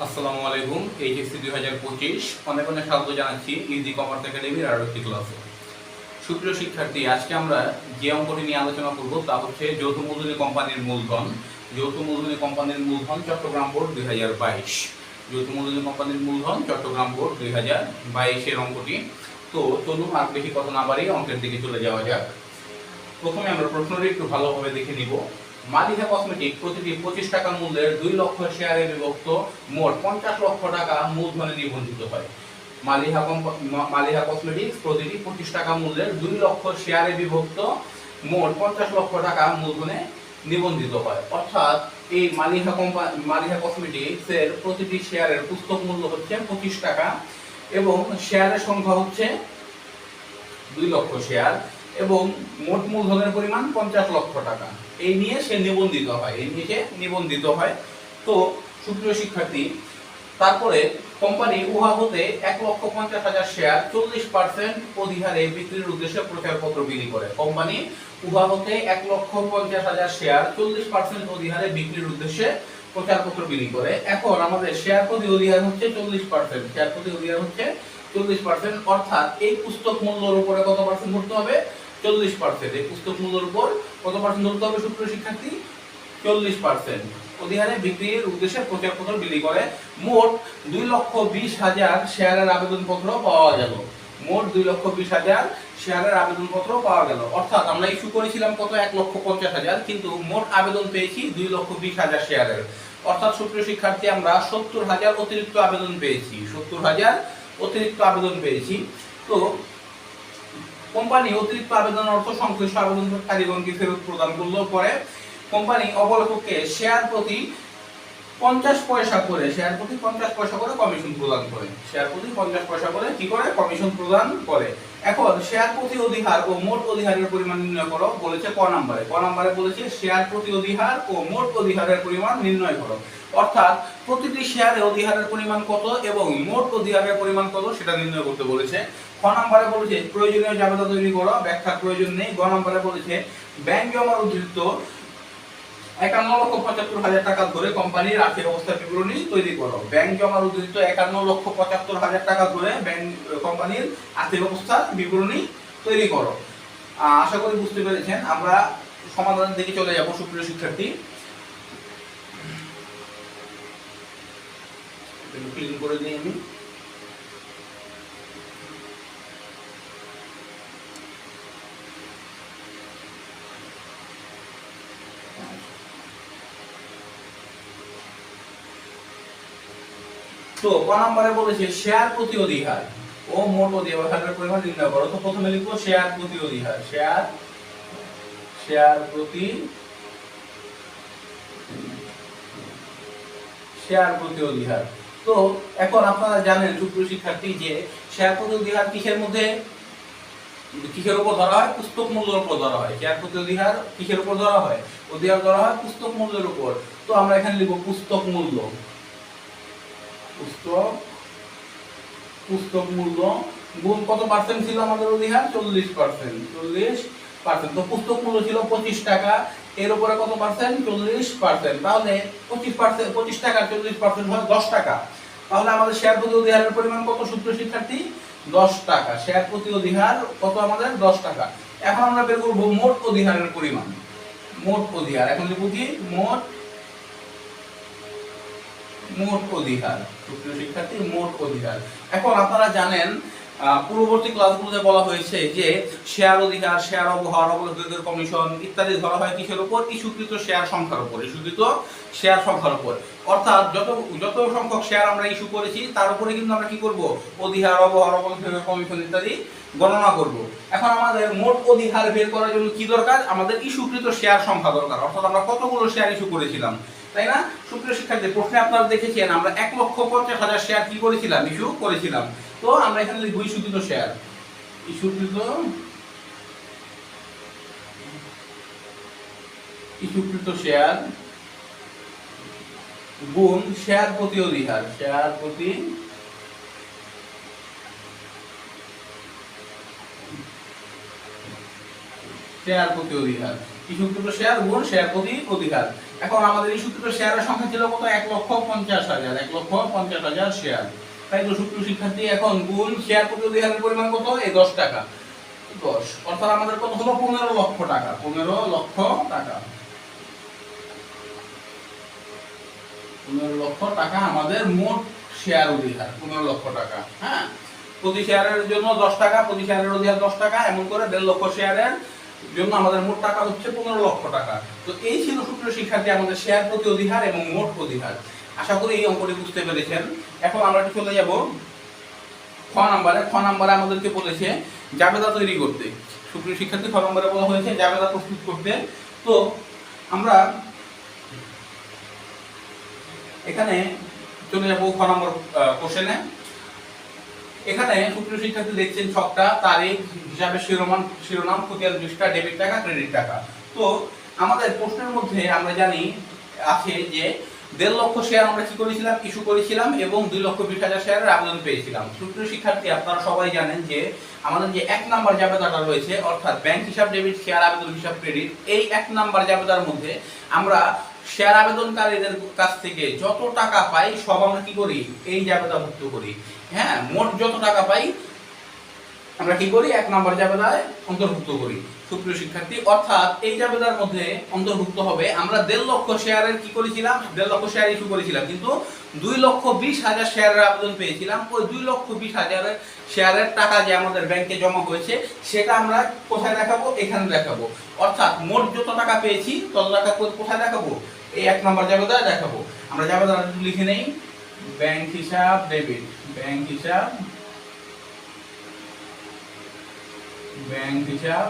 আসসালামু আলাইকুম, এইচএসসি দুই হাজার পঁচিশ। অনেক অনেক স্বাগত জানাচ্ছি ইজি কমার্স একাডেমির আরও একটি ক্লাসে সুপ্রিয় শিক্ষার্থী, আজকে আমরা যে অঙ্কটি নিয়ে আলোচনা করব তা হচ্ছে যৌথ মূলধনী কোম্পানির মূলধন। যৌথ মূলধনী কোম্পানির মূলধন চট্টগ্রাম বোর্ড দুই হাজার বাইশ। যৌথ মূলধনী কোম্পানির মূলধন চট্টগ্রাম বোর্ড দুই হাজার বাইশের অঙ্কটি। তো চলুন আর বেশি কথা না বাড়িয়ে অঙ্কের দিকে চলে যাওয়া যাক। প্রথমে আমরা প্রশ্নটি একটু ভালোভাবে দেখে নিব। মালিকা কসমেটিক প্রতিটি পঁচিশ টাকা মূল্যের দুই লক্ষ শেয়ারে বিভক্ত মোট পঞ্চাশ লক্ষ টাকা মূলধনে নিবন্ধিত হয় মালিহা মালিহা কসমেটিক্স প্রতিটি পঁচিশ টাকা মূল্যের দুই লক্ষ শেয়ারে বিভক্ত মোট পঞ্চাশ লক্ষ টাকা মূলধনে নিবন্ধিত হয় অর্থাৎ এই মালিহা কোম্পানি মালিহা কসমেটিক্স এর প্রতিটি শেয়ারের পুস্তক মূল্য হচ্ছে পঁচিশ টাকা এবং শেয়ারের সংখ্যা হচ্ছে দুই লক্ষ শেয়ার এবং মোট মূলধনের পরিমাণ পঞ্চাশ লক্ষ টাকা। এই নিয়ে সে নিবন্ধিত হয়, এই নিয়ে সে নিবন্ধিত হয়। তো সুপ্রিয় শিক্ষার্থী, তারপরে কোম্পানি উহা হতে এক লক্ষ পঞ্চাশ হাজার শেয়ার চল্লিশ পার্সেন্ট অধিহারে বিক্রির উদ্দেশ্যে প্রচারপত্র বিলি করে। কোম্পানি উহা হতে এক লক্ষ পঞ্চাশ হাজার শেয়ার চল্লিশ পার্সেন্ট অধিহারে বিক্রির উদ্দেশ্যে প্রচারপত্র বিলি করে। এখন আমাদের শেয়ার প্রতি অধিহার হচ্ছে চল্লিশ পার্সেন্ট শেয়ার প্রতি অধিহার হচ্ছে চল্লিশ পার্সেন্ট অর্থাৎ এই পুস্তক মূল্যের উপরে কত পার্সেন্ট ধরতে হবে? চল্লিশ পার্সেন্ট এই পুস্তক মূল্যের উপর কত পার্সেন্ট ধরতে হবে সুপ্রিয় শিক্ষার্থী, চল্লিশ পার্সেন্ট। অধিহারে বিক্রির উদ্দেশ্যে প্রচারপত্র বিলি করে। মোট দুই লক্ষ বিশ হাজার শেয়ারের আবেদনপত্র পাওয়া গেল। মোট দুই লক্ষ বিশ হাজার শেয়ারের আবেদনপত্র পাওয়া গেল। অর্থাৎ আমরা ইস্যু করেছিলাম কত? এক লক্ষ পঞ্চাশ হাজার, কিন্তু মোট আবেদন পেয়েছি দুই লক্ষ বিশ হাজার শেয়ারের। অর্থাৎ সুপ্রিয় শিক্ষার্থী, আমরা সত্তর হাজার অতিরিক্ত আবেদন পেয়েছি। সত্তর হাজার অতিরিক্ত আবেদন পেয়েছি। তো কোম্পানি অতিরিক্ত আবেদন অর্থ সংশ্লিষ্ট আবেদনকারীগণকে ফেরত প্রদান করল পরে কোম্পানি অবলেখককে শেয়ার প্রতি পঞ্চাশ পয়সা করে, শেয়ার প্রতি পঞ্চাশ পয়সা করে কমিশন প্রদান করে। শেয়ার প্রতি পঞ্চাশ পয়সা করে কি করে? কমিশন প্রদান করে। এখন শেয়ার প্রতি অধিহার ও মোট অধিহারের পরিমাণ নির্ণয় করো, বলেছে ক নাম্বারে। ক নাম্বারে বলেছে শেয়ার প্রতি অধিহার ও মোট অধিহারের পরিমাণ নির্ণয় করো। অর্থাৎ প্রতিটি শেয়ারে অধিহারের পরিমাণ কত এবং মোট অধিহারের পরিমাণ কত সেটা নির্ণয় করতে বলেছে। খ নাম্বারে বলেছে প্রয়োজনীয় জাবেদা তৈরি করো ব্যাখ্যার প্রয়োজন নেই। গ নাম্বারে বলেছে ব্যাংক জমার উদ্ধৃত একান্ন লক্ষ পঁচাত্তর হাজার টাকা ধরে কোম্পানির আর্থিক অবস্থা বিবরণী তৈরি করো। ব্যাংক জমার উদ্ধৃত একান্ন লক্ষ পঁচাত্তর হাজার টাকা ধরে ব্যাংক কোম্পানির আর্থিক অবস্থা বিবরণী তৈরি করো। আশা করি বুঝতে পেরেছেন। আমরা সমাধানের দিকে চলে যাব, সুপ্রিয় শিক্ষার্থী। করে দিই আমি। তো ক নম্বরে বলেছে, শেয়ার প্রতি অধিহার। ও মোট অধিহারের পরিমাণ নির্ণয় করো। তো প্রথমে লিখব, শেয়ার প্রতি অধিহার। শেয়ার শেয়ার প্রতি শেয়ার প্রতি অধিহার। তো এখন আপনারা জানেন সুপ্রিয় শিক্ষার্থী, যে শেয়ার প্রতি অধিহার কিসের মধ্যে, কিসের উপর ধরা হয়? পুস্তক মূল্যের উপর ধরা হয়। শেয়ার প্রতি অধিহার কিসের উপর ধরা হয়? অধিকার ধরা হয় পুস্তক মূল্যের উপর। তো আমরা এখানে লিখব, পুস্তক মূল্য। পুস্তক পুস্তক মূল্য, গুণ কত পার্সেন্ট ছিল আমাদের অধিহার? চল্লিশ পার্সেন্ট চল্লিশ পার্সেন্ট তো পুস্তক মূল্য ছিল পঁচিশ টাকা, এর উপরে কত পার্সেন্ট চল্লিশ পার্সেন্ট তাহলে পঁচিশ পার্সেন্ট পঁচিশ টাকা, চল্লিশ পার্সেন্ট হয় দশ টাকা। তাহলে আমাদের শেয়ার প্রতি অধিহারের পরিমাণ কত সূত্র শিক্ষার্থী? দশ টাকা। শেয়ার প্রতি অধিহার কত আমাদের? দশ টাকা। এখন আমরা বের করব মোট অধিহারের পরিমাণ। মোট অধিহার। এখন লিখব কি মোট মোট অধিকার। সুপ্রিয় শিক্ষার্থী, মোট অধিকার। এখন আপনারা জানেন পূর্ববর্তী ক্লাসগুলোতে বলা হয়েছে যে শেয়ার অধিকার শেয়ার অবহার অবলোকদের কমিশন ইত্যাদি ধরা হয় কিসের উপর? ইস্যুকৃত শেয়ার সংখ্যার উপর, ইস্যুকৃত শেয়ার সংখ্যার উপর। অর্থাৎ যত যত সংখ্যক শেয়ার আমরা ইস্যু করেছি, তার উপরে কিন্তু আমরা কি করব? অধিহার, অবহার অবলোকদের কমিশন ইত্যাদি গণনা করব। এখন আমাদের মোট অধিহার বের করার জন্য কি দরকার? আমাদের ইস্যুকৃত শেয়ার সংখ্যা দরকার। অর্থাৎ আমরা কতগুলো শেয়ার ইস্যু করেছিলাম? তাই না? সুপ্রিয় শিক্ষার্থী, প্রশ্নে আপনারা দেখেছেন, আমরা এক লক্ষ পঞ্চাশ হাজার শেয়ার কি করেছিলাম? ইস্যু করেছিলাম। তো আমরা এখানে লিখব ইস্যুকৃত শেয়ার ইস্যুকৃত ইস্যুকৃত শেয়ার গুণ শেয়ার প্রতি অধিহার। শেয়ার প্রতি শেয়ার প্রতি অধিকার ইস্যুকৃত শেয়ার গুণ শেয়ার প্রতি অধিকার এখন আমাদের এই সূত্র শেয়ারের সংখ্যা ছিল কত? এক লক্ষ পঞ্চাশ হাজার, এক লক্ষ পঞ্চাশ হাজার শেয়ার। তাই তো সূত্র শিক্ষার্থী, এখন গুণ শেয়ার প্রতি অধিকারের পরিমাণ কত? এই দশ টাকা। দশ। অর্থাৎ আমাদের কত হলো? পনেরো লক্ষ টাকা। পনেরো লক্ষ টাকা। পনেরো লক্ষ টাকা আমাদের মোট শেয়ার অধিকার পনেরো লক্ষ টাকা হ্যাঁ? প্রতি শেয়ারের জন্য দশ টাকা, প্রতি শেয়ারের অধিকার দশ টাকা, এমন করে দেড় লক্ষ শেয়ারের জন্য আমাদের মোট টাকা হচ্ছে পনেরো লক্ষ টাকা। তো এই ছিল সূত্র শিক্ষার্থী আমাদের শেয়ার প্রতি অধিকার এবং মোট অধিকার আশা করি এই অঙ্কটি বুঝতে পেরেছেন। এখন আমরা চলে যাব খ নাম্বারে। খ নাম্বারে আমাদেরকে বলেছে, জাবেদা তৈরি করতে। সুপ্রিয় শিক্ষার্থী, খ নম্বরে বলা হয়েছে, জাবেদা প্রস্তুত করতে। তো আমরা এখানে চলে যাব খ নম্বর কোশ্চেনে এখানে সুপ্রিয় শিক্ষার্থী দেখছেন ছকটা, তারিখ হিসাবে শিরোনাম শিরোনাম খতিয়ান পৃষ্ঠা ডেবিট টাকা ক্রেডিট টাকা। তো আমাদের প্রশ্নের মধ্যে আমরা জানি, আছে যে দেড় লক্ষ শেয়ার আমরা কি করেছিলাম, ইস্যু করেছিলাম এবং দুই লক্ষ বিশ হাজার শেয়ারের আবেদন পেয়েছিলাম। সুপ্রিয় শিক্ষার্থী, আপনারা সবাই জানেন যে আমাদের যে এক নাম্বার জাবেদাটা রয়েছে, অর্থাৎ ব্যাংক হিসাব ডেবিট শেয়ার আবেদন হিসাব ক্রেডিট এই এক নাম্বার জাবেদার মধ্যে আমরা শেয়ার আবেদনকারীদের কাছ থেকে যত টাকা পাই, সব আমরা কি করি? এই জাবেদাভুক্ত করি। হ্যাঁ মোট যত টাকা পাই, আমরা কি করি? এক নম্বর জাবেদায় অন্তর্ভুক্ত করি। সুপ্রিয় শিক্ষার্থী, অর্থাৎ এই জাবেদার মধ্যে অন্তর্ভুক্ত হবে, আমরা দেড় লক্ষ শেয়ারের কি করেছিলাম? দেড় লক্ষ শেয়ার ইস্যু করেছিলাম। কিন্তু দুই লক্ষ বিশ হাজার শেয়ারের আবেদন পেয়েছিলাম। ওই দুই লক্ষ বিশ হাজারের শেয়ারের টাকা যে আমাদের ব্যাংকে জমা হয়েছে, সেটা আমরা কোথায় দেখাবো? এখানে দেখাবো। অর্থাৎ মোট যত টাকা পেয়েছি, তত টাকা কোথায় দেখাবো? এই এক নম্বর জাবেদায় দেখাবো। আমরা জাবেদা লিখে নেই। ব্যাংক হিসাব ডেবিট ব্যাংক হিসাব। ব্যাংক হিসাব।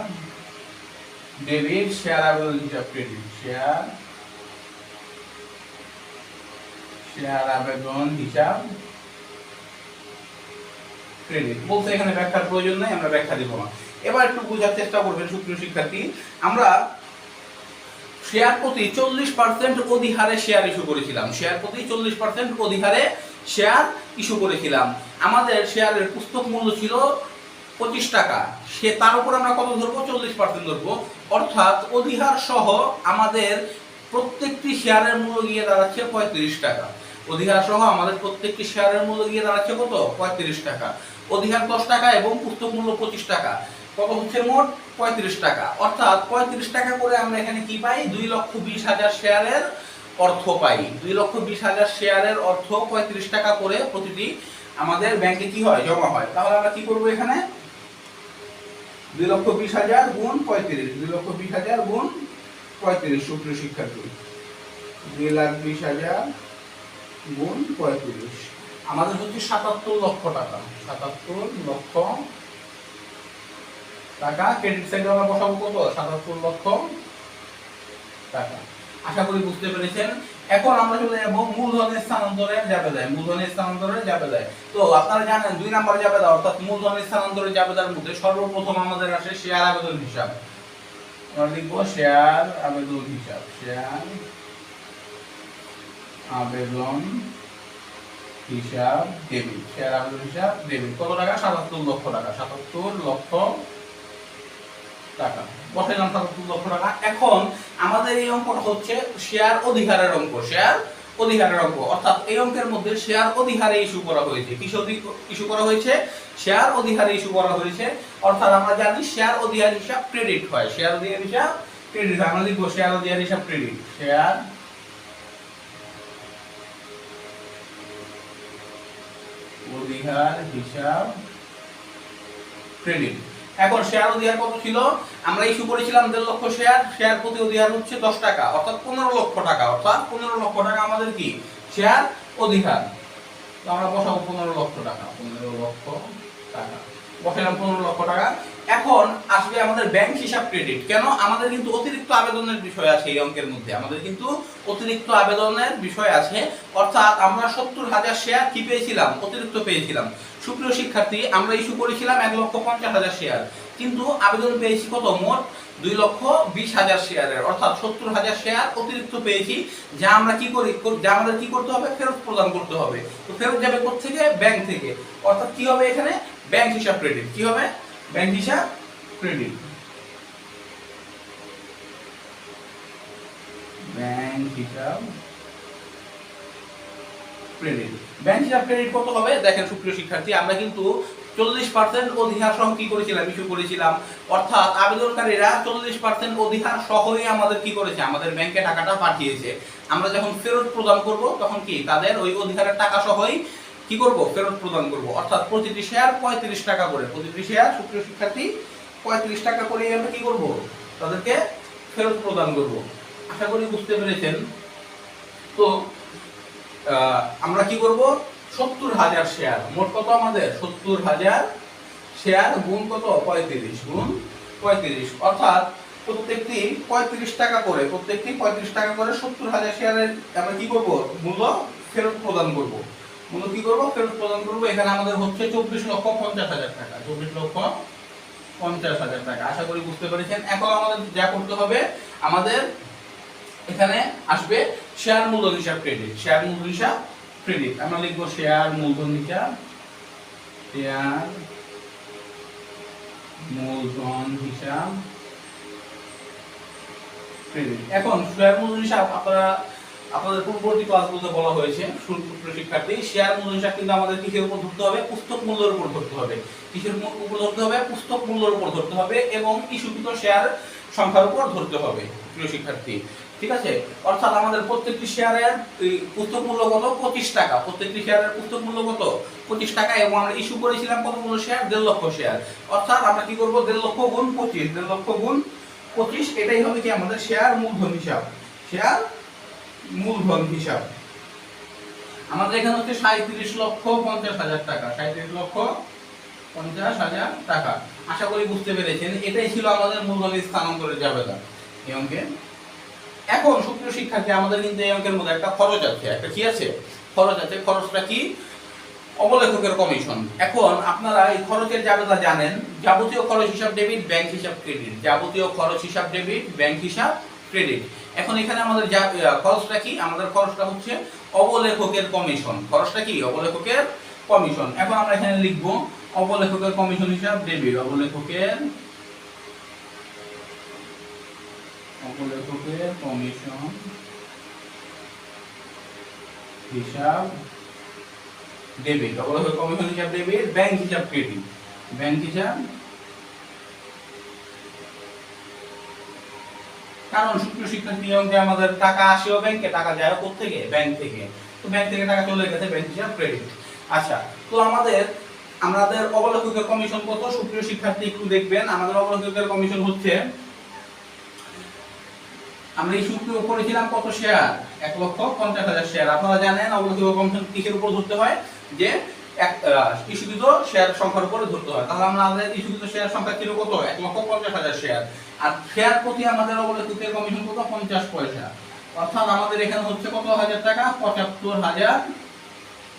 ডেবিট শেয়ার আবেদন হিসাব ক্রেডিট শেয়ার শেয়ার আবেদন হিসাব। ক্রেডিট বলতে এখানে ব্যাখ্যার প্রয়োজন নেই, আমরা ব্যাখ্যা দিব না। এবার একটু বোঝার চেষ্টা করবেন সুপ্রিয় শিক্ষার্থী, আমরা শেয়ার প্রতি চল্লিশ পার্সেন্ট অধিহারে শেয়ার ইস্যু করেছিলাম। শেয়ার প্রতি চল্লিশ পার্সেন্ট অধিহারে শেয়ার ইস্যু করেছিলাম। আমাদের শেয়ারের পুস্তক মূল্য ছিল পঁচিশ টাকা। সে তার উপর আমরা কত ধরবো? চল্লিশ পার্সেন্ট ধরবো। অর্থাৎ অধিহার সহ আমাদের প্রত্যেকটি শেয়ারের মূল্য গিয়ে দাঁড়াচ্ছে পঁয়ত্রিশ টাকা। অধিহার সহ আমাদের প্রত্যেকটি শেয়ারের মূল্য গিয়ে দাঁড়াচ্ছে কত? পঁয়ত্রিশ টাকা। অধিহার দশ টাকা এবং পুস্তক মূল্য পঁচিশ টাকা। কত মোট পঁয়ত্রিশ টাকা। অর্থাৎ পঁয়ত্রিশ টাকা করে আমরা এখানে কি পাই? দুই লক্ষ বিশ হাজার শেয়ারের অর্থ পাই। দুই লক্ষ বিশ হাজার শেয়ারের অর্থ পঁয়ত্রিশ টাকা করে প্রতিটি আমাদের ব্যাংকে কি হয়? জমা হয়। তাহলে আমরা কি করব এখানে? দুই লক্ষ বিশ হাজার গুণ পঁয়ত্রিশ। দুই লক্ষ বিশ হাজার গুণ পঁয়ত্রিশ, সুপ্রিয় শিক্ষার্থী। দুই লাখ বিশ হাজার গুণ পঁয়ত্রিশ। আমাদের হচ্ছে সাতাত্তর লক্ষ টাকা। সাতাত্তর লক্ষ টাকা ক্রেডিট সাইডে বসাবো কত? সাতাত্তর লক্ষ টাকা। আশা করি বুঝতে পেরেছেন। এখন আমরা চলে যাব মূলধনের স্থানান্তরে যাবে দেয় মূলধনের স্থানান্তরে যাবে দেয় তো আপনারা জানেন, দুই নাম্বার যাবে দেয় অর্থাৎ মূলধনের স্থানান্তরে যাবে দেওয়ার মধ্যে সর্বপ্রথম আমাদের আসে শেয়ার আবেদন হিসাব। আমরা লিখব শেয়ার আবেদন হিসাব। শেয়ার আবেদন হিসাব ডেবিট শেয়ার আবেদন হিসাব ডেবিট কত টাকা? সাতাত্তর লক্ষ টাকা। সাতাত্তর লক্ষ এখন আমাদের এই অঙ্কটা হচ্ছে শেয়ার অধিকারের অঙ্ক শেয়ার অধিকারের অঙ্ক। অর্থাৎ এই অঙ্কের মধ্যে শেয়ার অধিকারে ইস্যু করা হয়েছে। কিসে ইস্যু করা হয়েছে? শেয়ার অধিকারে ইস্যু করা হয়েছে। অর্থাৎ আমরা জানি শেয়ার অধিকার হিসাব ক্রেডিট হয়। শেয়ার অধিকার হিসাব ক্রেডিট আমরা লিখব শেয়ার অধিকার হিসাব ক্রেডিট শেয়ার অধিকার হিসাব ক্রেডিট এখন শেয়ার অধিকার কত ছিল? আমরা ইস্যু করেছিলাম দেড় লক্ষ শেয়ার শেয়ার প্রতি অধিকার হচ্ছে দশ টাকা, অর্থাৎ পনেরো লক্ষ টাকা, অর্থাৎ পনেরো লক্ষ টাকা আমাদের কি? শেয়ার অধিকার। আমরা বসাবো পনেরো লক্ষ টাকা, পনেরো লক্ষ টাকা। পনেরো লক্ষ টাকা। এখন আসবে আমাদের ব্যাংক হিসাব ক্রেডিট কেন? আমাদের কিন্তু অতিরিক্ত আবেদনের বিষয় আছে এই অঙ্কের মধ্যে। আমাদের কিন্তু অতিরিক্ত আবেদনের বিষয় আছে। অর্থাৎ আমরা সত্তর হাজার শেয়ার কি পেয়েছিলাম? অতিরিক্ত পেয়েছিলাম। সুপ্রিয় শিক্ষার্থী, আমরা ইস্যু করেছিলাম এক লক্ষ পঞ্চাশ হাজার শেয়ার কিন্তু আবেদন পেয়েছি কত? মোট দুই লক্ষ বিশ হাজার শেয়ারের অর্থাৎ সত্তর হাজার শেয়ার অতিরিক্ত পেয়েছি, যা আমরা কি করি? যা আমাদের কি করতে হবে? ফেরত প্রদান করতে হবে। তো ফেরত যাবে থেকে ব্যাংক থেকে। অর্থাৎ কি হবে এখানে? ব্যাংক হিসাব ক্রেডিট কি হবে? ব্যাংক হিসাব ক্রেডিট ব্যাংক হিসাব ক্রেডিট ব্যাংক হিসাব ক্রেডিট কত হবে? দেখেন সুপ্রিয় শিক্ষার্থী, আমরা কিন্তু চল্লিশ পার্সেন্ট অধিহার সহ কি করেছিলাম ইস্যু করেছিলাম। অর্থাৎ আবেদনকারীরা চল্লিশ পার্সেন্ট অধিহার সহই আমাদের কি করেছে? আমাদের ব্যাংকে টাকাটা পাঠিয়েছে। আমরা যখন ফেরত প্রদান করব, তখন কি? তাদের ওই অধিহারের টাকা সহই কি করব? ফেরত প্রদান করব। অর্থাৎ প্রতিটি শেয়ার পঁয়ত্রিশ টাকা করে। প্রতিটি শেয়ার সুপ্রিয় শিক্ষার্থী, পঁয়ত্রিশ টাকা করে আমরা কি করব? তাদেরকে ফেরত প্রদান করব। আশা করি বুঝতে পেরেছেন। তো আমরা কি করব? সত্তর হাজার শেয়ার মোট কত আমাদের? সত্তর হাজার শেয়ার গুণ কত? পঁয়ত্রিশ গুণ পঁয়ত্রিশ। অর্থাৎ প্রত্যেকটি পঁয়ত্রিশ টাকা করে, প্রত্যেকটি পঁয়ত্রিশ টাকা করে সত্তর হাজার শেয়ারের আমরা কি করব? মূল্য ফেরত প্রদান করব। মূল্য কি করব? ফেরত প্রদান করব। এখানে আমাদের হচ্ছে চব্বিশ লক্ষ পঞ্চাশ হাজার টাকা। চব্বিশ লক্ষ পঞ্চাশ হাজার টাকা। আশা করি বুঝতে পেরেছেন। এখন আমাদের যা করতে হবে, আমাদের এখানে আসবে শেয়ার মূলধন হিসাব ক্রেডিট শেয়ার মূলধন হিসাব ক্রেডিট আমরা লিখব শেয়ার মূলধন হিসাব, শেয়ার মূলধন হিসাব ক্রেডিট এখন শেয়ার মূলধন হিসাব আপনারা, আপনাদের পূর্ববর্তী ক্লাসগুলোতে বলা হয়েছে সুপ্র শিক্ষার্থী শেয়ার মূলধন হিসাব কিন্তু আমাদের কিসের উপর ধরতে হবে? পুস্তক মূল্যের উপর ধরতে হবে। কিসের উপর ধরতে হবে? পুস্তক মূল্যের উপর ধরতে হবে এবং ইস্যুকৃত শেয়ার সংখ্যার উপর ধরতে হবে, প্রিয় শিক্ষার্থী। ঠিক আছে? অর্থাৎ আমাদের প্রত্যেকটি শেয়ারের পুস্তক মূল্য কত? পঁচিশ টাকা। প্রত্যেকটি শেয়ারের পুস্তক মূল্য কত? পঁচিশ টাকা এবং আমরা ইস্যু করেছিলাম কতগুলো শেয়ার? দেড় লক্ষ শেয়ার। অর্থাৎ আমরা কি করব? দেড় লক্ষ গুণ পঁচিশ। দেড় লক্ষ গুণ পঁচিশ, এটাই হবে কি আমাদের শেয়ার মূলধন হিসাব। শেয়ার মূলধন হিসাব। আমাদের এখানে হচ্ছে সাঁত্রিশ লক্ষ পঞ্চাশ হাজার টাকা। সাঁত্রিশ লক্ষ পঞ্চাশ হাজার টাকা। আশা করি বুঝতে পেরেছেন। এটাই ছিল আমাদের মূলধন স্থানান্তরের জাবেদা। এই অঙ্কে এখন সুপ্রিয় শিক্ষার্থী, আমাদের কিন্তু এই অঙ্কের মধ্যে একটা খরচ আছে। একটা কি আছে? খরচ আছে। খরচটা কি? অবলেখকের কমিশন এখন আপনারা এই খরচের জাবেদা জানেন, যাবতীয় খরচ হিসাব ডেবিট ব্যাংক হিসাব ক্রেডিট যাবতীয় খরচ হিসাব ডেবিট ব্যাংক হিসাব ক্রেডিট এখন এখানে আমাদের খরচটা কি? আমাদের খরচটা হচ্ছে অবলেখকের কমিশন খরচটা কি? অবলেখকের কমিশন এখন আমরা এখানে লিখব, অবলেখকের কমিশন হিসাব ডেবিট অবলেখকের অবলেখকের কমিশন, হিসাব ডেবিট অবলেখকের কমিশন, হিসাব ডেবিট ব্যাংক হিসাব ক্রেডিট ব্যাংক হিসাব। কারণ সুপ্রিয় শিক্ষার্থী নিয়মকে আমাদের টাকা আসেও ব্যাংকে টাকা যায় থেকে ব্যাংক থেকে। তো ব্যাংক থেকে টাকা চলে গেছে ব্যাংক হিসাব ক্রেডিট আচ্ছা তো আমাদের আমাদের অবলেখকের কমিশন কত? সুপ্রিয় শিক্ষার্থী একটু দেখবেন। আমাদের অবলেখকের কমিশন হচ্ছে আমরা সূত্র করেছিলাম কত শেয়ার এক লক্ষ পঞ্চাশ হাজার শেয়ার আপনারা জানেন অবলেখক কমিশন কিসের উপর ধরতে হয়? যে এক ইস্যুকৃত শেয়ার সংখ্যার উপরে ধরতে হয়। তাহলে আমরা আমাদের ইস্যুকৃত শেয়ার সংখ্যা ছিল কত? এক লক্ষ পঞ্চাশ হাজার শেয়ার আর শেয়ার প্রতি আমাদের অবলেখকের কমিশন কত? পঞ্চাশ পয়সা। অর্থাৎ আমাদের এখানে হচ্ছে কত হাজার টাকা? পঁচাত্তর হাজার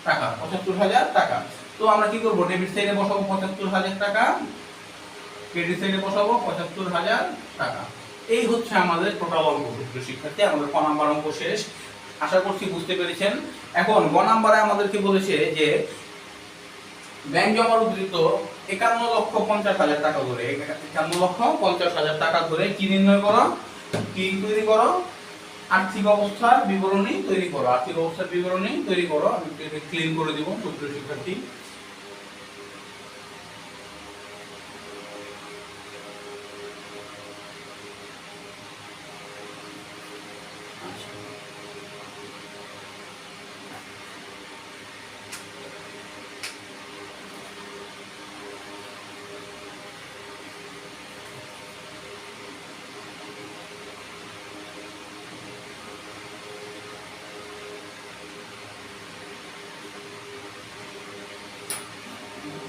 টাকা। পঁচাত্তর হাজার টাকা। তো আমরা কি করব? ডেবিট সাইডে বসাবো পঁচাত্তর হাজার টাকা। ক্রেডিট সাইডে বসাবো পঁচাত্তর হাজার টাকা। এই হচ্ছে আমাদের টোটাল অঙ্ক সুপ্রিয় শিক্ষার্থী, আমাদের ক নাম্বার অঙ্ক শেষ। আশা করছি বুঝতে পেরেছেন। এখন গ নাম্বারে আমাদেরকে বলেছে যে, ব্যাংক জমার উদ্ধৃত একান্ন লক্ষ পঞ্চাশ হাজার টাকা ধরে, একান্ন লক্ষ পঞ্চাশ হাজার টাকা ধরে কি নির্ণয় করো? কি তৈরি করো? আর্থিক অবস্থার বিবরণী তৈরি করো, আর্থিক অবস্থার বিবরণী তৈরি করো। আমি ক্লিন করে দিব, সুপ্রিয় শিক্ষার্থী।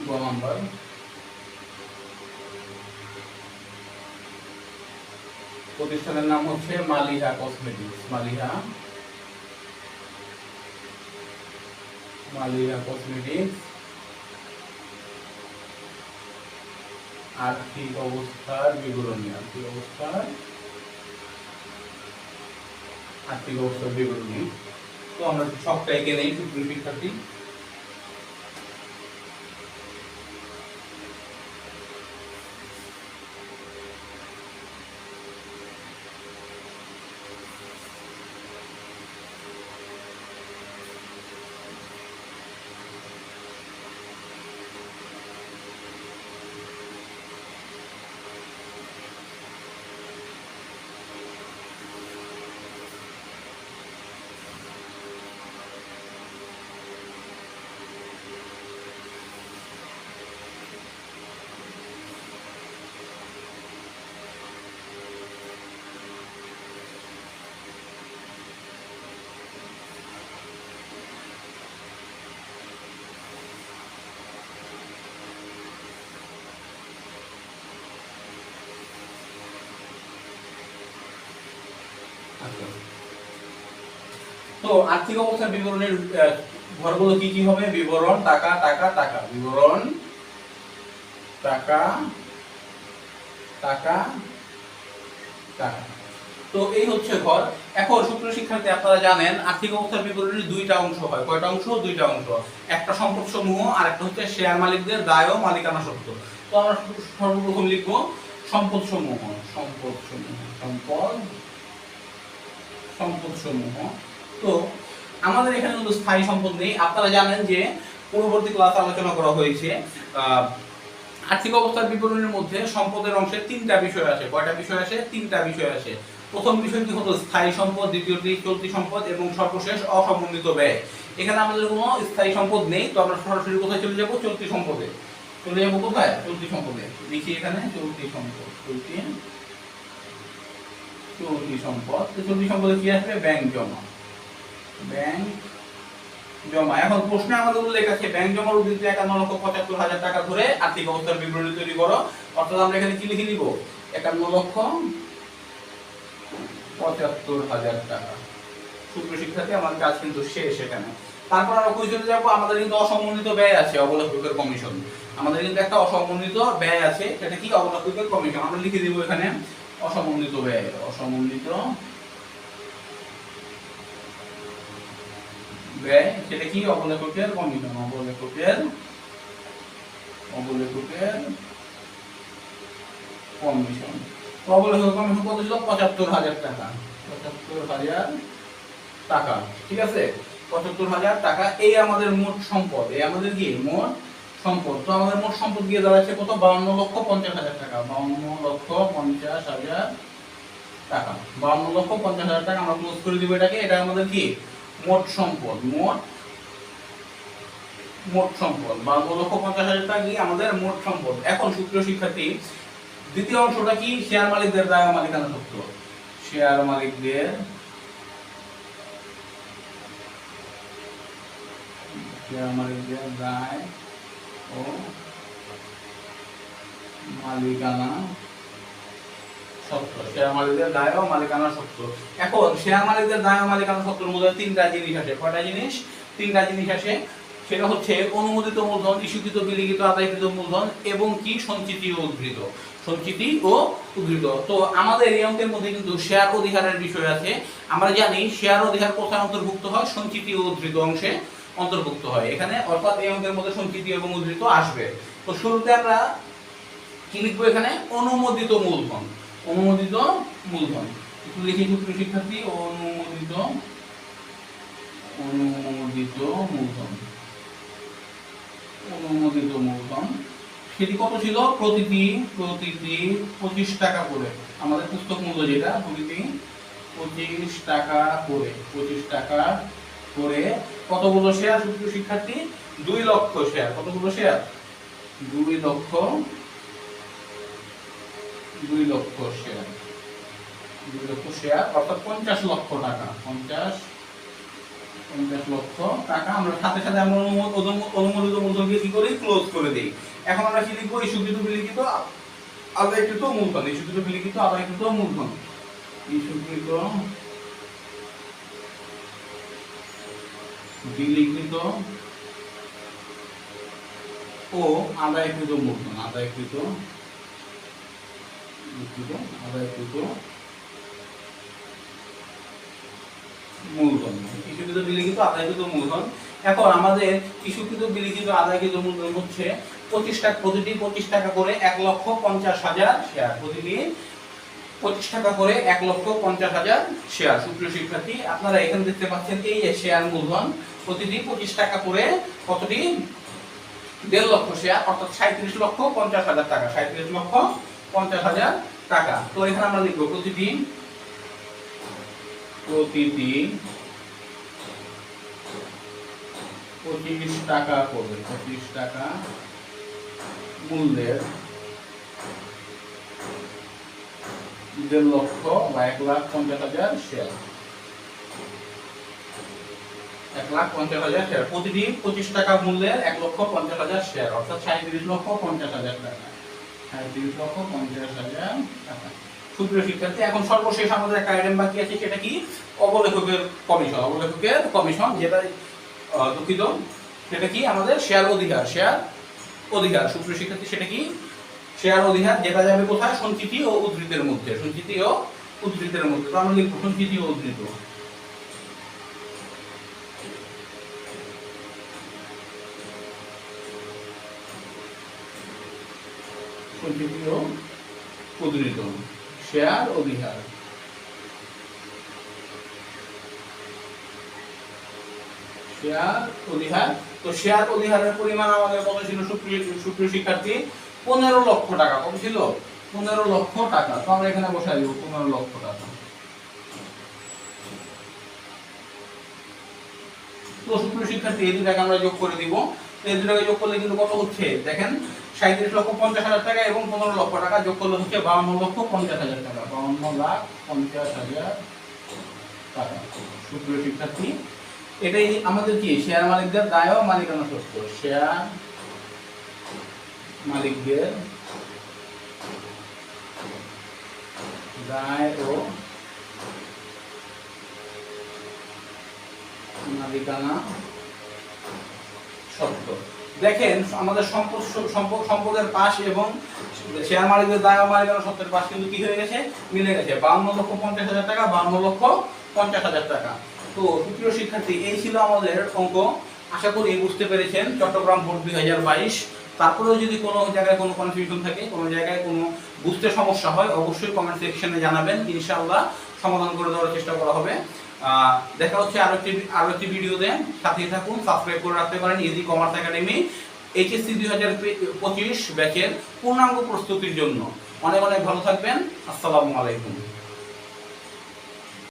গ নাম্বার প্রতিষ্ঠানের নাম হচ্ছে মালিহা কসমেটিক্স মালিহা মালিহা কসমেটিক্স আর্থিক অবস্থার বিবরণী আর্থিক অবস্থার আর্থিক অবস্থার বিবরণী তো আমরা সবটা এঁকে নেই শিক্ষার্থী তো আর্থিক অবস্থার বিবরণের ঘরগুলো কি কি হবে? বিবরণ, টাকা টাকা টাকা। বিবরণ, টাকা টাকা টাকা। তো এই হচ্ছে ঘর। এখন সূত্র শিক্ষার্থী, আপনারা জানেন, আর্থিক অবস্থার বিবরণীর দুইটা অংশ হয়। কয়টা অংশ? দুইটা অংশ। একটা সম্পদ সমূহ আর একটা হচ্ছে শেয়ার মালিকদের দায় ও মালিকানা সত্ত্ব তো আমরা সর্বপ্রথম লিখব সম্পদ সমূহ। সম্পদ সমূহ, সম্পদ সম্পদ সমূহ। তো আমাদের এখানে কিন্তু স্থায়ী সম্পদ নেই। আপনারা জানেন যে পূর্ববর্তী ক্লাসে আলোচনা করা হয়েছে আর্থিক অবস্থার বিবরণের মধ্যে সম্পদের অংশে তিনটা বিষয় আসে। কয়টা বিষয় আসে? তিনটা বিষয় আসে। প্রথম বিষয়টি হলো? স্থায়ী সম্পদ, দ্বিতীয়টি চলতি সম্পদ এবং সর্বশেষ অসমন্বিত ব্যয়। এখানে আমাদের কোনো স্থায়ী সম্পদ নেই, তো আমরা সরাসরি কোথায় চলে যাব? চলতি সম্পদে। চলে যাব কোথায়? চলতি সম্পদে। লিখি এখানে, চলতি সম্পদ। চলতি চলতি সম্পদ। চলতি সম্পদে কি আসবে? ব্যাংক জমা। ব্যাংক জমা। এখন প্রশ্নে আমাদের উল্লেখ আছে, ব্যাংক জমার একান্ন লক্ষ পঁচাত্তর হাজার টাকা ধরে আর্থিক অবস্থার বিবরণী তৈরি করো। অর্থাৎ আমরা এখানে কি লিখে একান্ন লক্ষ পঁচাত্তর হাজার টাকা। সূত্র শিক্ষার্থী, আমার কাজ কিন্তু শেষ এখানে। তারপর আমরা আমাদের কিন্তু অসমন্বিত ব্যয় আছে অবলোককের কমিশন। আমাদের কিন্তু একটা অসমন্বিত ব্যয় আছে, সেটা কি? অবলোককের কমিশন। আমরা লিখে দিব এখানে অসমন্বিত ব্যয়। অসমন্বিত সেটা কি? অবলেখকের কমিশন অবলেখকের অবলেখকের কমিশন তো অবলেখকের কমিশন কত ছিল? পঁচাত্তর হাজার টাকা। পঁচাত্তর হাজার টাকা, ঠিক আছে? পঁচাত্তর হাজার টাকা, এই আমাদের মোট সম্পদ। এই আমাদের কি? মোট সম্পদ। তো আমাদের মোট সম্পদ গিয়ে দাঁড়াচ্ছে কত? বাউন্ন লক্ষ পঞ্চাশ হাজার টাকা। বাউন্ন লক্ষ পঞ্চাশ হাজার টাকা। বাউন্ন লক্ষ পঞ্চাশ হাজার টাকা আমরা ক্লোজ করে দিব এটাকে। এটা আমাদের কি? মোট সম্পদ, মোট মোট সম্পদ। বাউন্ন লক্ষ পঞ্চাশ হাজার টাকা আমাদের মোট সম্পদ। এখন সূত্র শিক্ষার্থী, দ্বিতীয় অংশটা কি? শেয়ার মালিকদের দায় মালিকানা সত্ত্ব শেয়ার মালিকদের শেয়ার মালিকদের দায় ও মালিকানা শেয়ার অনুমোদিত মূলধন, ইস্যুকৃত, বিলিখিত, আদায়কৃত মূলধন এবং কি? সঞ্চিতি ও সঞ্চিতি ও তো আমাদের এই অঙ্কের মধ্যে কিন্তু শেয়ার অধিকারের বিষয় আছে। আমরা জানি শেয়ার অধিকার কোথায় অন্তর্ভুক্ত হয়? সঞ্চিতি ও উদ্ধৃত অংশে অন্তর্ভুক্ত হয়। এখানে অর্থাৎ এই অঙ্কের মধ্যে সঞ্চিতি এবং উদ্ধৃত আসবে। তো শুরুতে আমরা কি লিখব এখানে? অনুমোদিত মূলধন। অনুমোদিত মূলধন। একটু লিখি সূত্র শিক্ষার্থী, অনুমোদিত অনুমোদিত মূলধন। অনুমোদিত মূলধন। সেটি কত ছিল? প্রতিটি প্রতিটি পঁচিশ টাকা করে। আমাদের পুস্তক মূল্য যেটা? প্রতিটি পঁচিশ টাকা করে। পঁচিশ টাকা করে কতগুলো শেয়ার শিক্ষার্থী? দুই লক্ষ শেয়ার কতগুলো শেয়ার দুই লক্ষ দুই লক্ষ শেয়ার দুই লক্ষ শেয়ার অর্থাৎ পঞ্চাশ লক্ষ টাকা। পঞ্চাশ পঞ্চাশ লক্ষ টাকা। আমরা সাথে সাথে আমরা অনুমো- অনুমো- অনুমোদিত মূলধনকে কি করি? ক্লোজ করে দিই। এখন আমরা কি লিখব? ইস্যুকৃত বিলিখিত আদায়কৃত মূলধন। ইস্যুকৃত বিলিখিত আদায়কৃত মূলধন। ইস্যুকৃত বিলিখিত ও আদায়কৃত মূলধন। আদায়কৃত লিখিত আদায়কৃত মূলধন। ইস্যুকৃত বিলিখিত আদায়কৃত মূলধন। এখন আমাদের ইস্যুকৃত বিলিখিত আদায়কৃত মূলধন হচ্ছে পঁচিশ টাকা, প্রতিটি পঁচিশ টাকা করে এক লক্ষ পঞ্চাশ হাজার শেয়ার প্রতিটি পঁচিশ টাকা করে এক লক্ষ পঞ্চাশ হাজার শেয়ার সূত্র শিক্ষার্থী, আপনারা এখানে দেখতে পাচ্ছেন এই যে শেয়ার মূলধন, প্রতিটি পঁচিশ টাকা করে কতটি? দেড় লক্ষ শেয়ার অর্থাৎ সাঁত্রিশ লক্ষ পঞ্চাশ হাজার টাকা। সাঁত্রিশ লক্ষ পঞ্চাশ হাজার টাকা। তো এখানে আমরা লিখব প্রতিটি প্রতিটি পঁচিশ টাকা করে পঁচিশ টাকা মূল্যের দেড় লক্ষ বা এক লাখ পঞ্চাশ হাজার শেয়ার এক লাখ পঞ্চাশ হাজার শেয়ার প্রতিটি পঁচিশ টাকা মূল্যের এক লক্ষ পঞ্চাশ হাজার শেয়ার অর্থাৎ সাঁত্রিশ লক্ষ পঞ্চাশ হাজার টাকা। সাঁত্রিশ লক্ষ পঞ্চাশ হাজার শিক্ষার্থী, এখন সর্বশেষ আমাদের বাকি আছে, সেটা কি? অবলেখকের কমিশন অবলেখকের কমিশন যেটা দুঃখিত। সেটা কি? আমাদের শেয়ার অধিকার শেয়ার অধিকার শিক্ষার্থী, সেটা কি? শেয়ার অধিকার যেটা যাবে কোথায়? সঞ্চিতি ও উদ্ধৃতের মধ্যে সঞ্চিতি ও উদ্ধৃতের মধ্যে। তো আমরা লিখব সঞ্চিতি ও উদ্ধৃত। সঞ্চিতি ও উদ্ধৃত শেয়ার শেয়ার তো শেয়ার পরিমাণ আমাদের কত ছিল? সুপ্রিয় শিক্ষার্থী, পনেরো লক্ষ টাকা। কত ছিল? পনেরো লক্ষ টাকা। তো আমরা এখানে বসাই দিব পনেরো লক্ষ টাকা। তো সুপ্রিয় শিক্ষার্থী, এই দুটাকে আমরা যোগ করে দিব। এই দুটাকে যোগ করলে কিন্তু কত হচ্ছে? দেখেন সাঁত্রিশ লক্ষ পঞ্চাশ হাজার টাকা এবং পনেরো লক্ষ টাকা যোগ করলে হচ্ছে বাউন্ন লক্ষ পঞ্চাশ হাজার টাকা। বাউন্ন লাখ পঞ্চাশ হাজার টাকা। সুপ্রিয় শিক্ষার্থী, এটাই আমাদের কি? শেয়ার মালিকদের দায় ও মালিকানা সত্য শেয়ার মালিকদের দায় ও মালিকানা সত্য দেখেন, আমাদের সম্পদ সম্পদ, সম্পদের পাশ এবং শেয়ার মালিকদের দায় মালিকানা সত্যের পাশ কিন্তু কি হয়ে গেছে? মিলে গেছে। বাউন্ন লক্ষ পঞ্চাশ হাজার টাকা বাউন্ন লক্ষ পঞ্চাশ হাজার টাকা। তো সুপ্রিয় শিক্ষার্থী, এই ছিল আমাদের অঙ্ক। আশা করি বুঝতে পেরেছেন। চট্টগ্রাম বোর্ড দুই হাজার বাইশ। তারপরেও যদি কোনো জায়গায় কোনো কনফিউশন থাকে, কোনো জায়গায় কোনো বুঝতে সমস্যা হয়, অবশ্যই কমেন্ট সেকশনে জানাবেন। ইনশাআল্লাহ সমাধান করে দেওয়ার চেষ্টা করা হবে। দেখা হচ্ছে আরও একটি আরও একটি ভিডিও দেন সাথেই থাকুন সাবস্ক্রাইব করে রাখতে পারেন ইজি কমার্স একাডেমি এইচএসসি দুই হাজার পঁচিশ ব্যাচের পূর্ণাঙ্গ প্রস্তুতির জন্য। অনেক অনেক ভালো থাকবেন। আসসালামু আলাইকুম।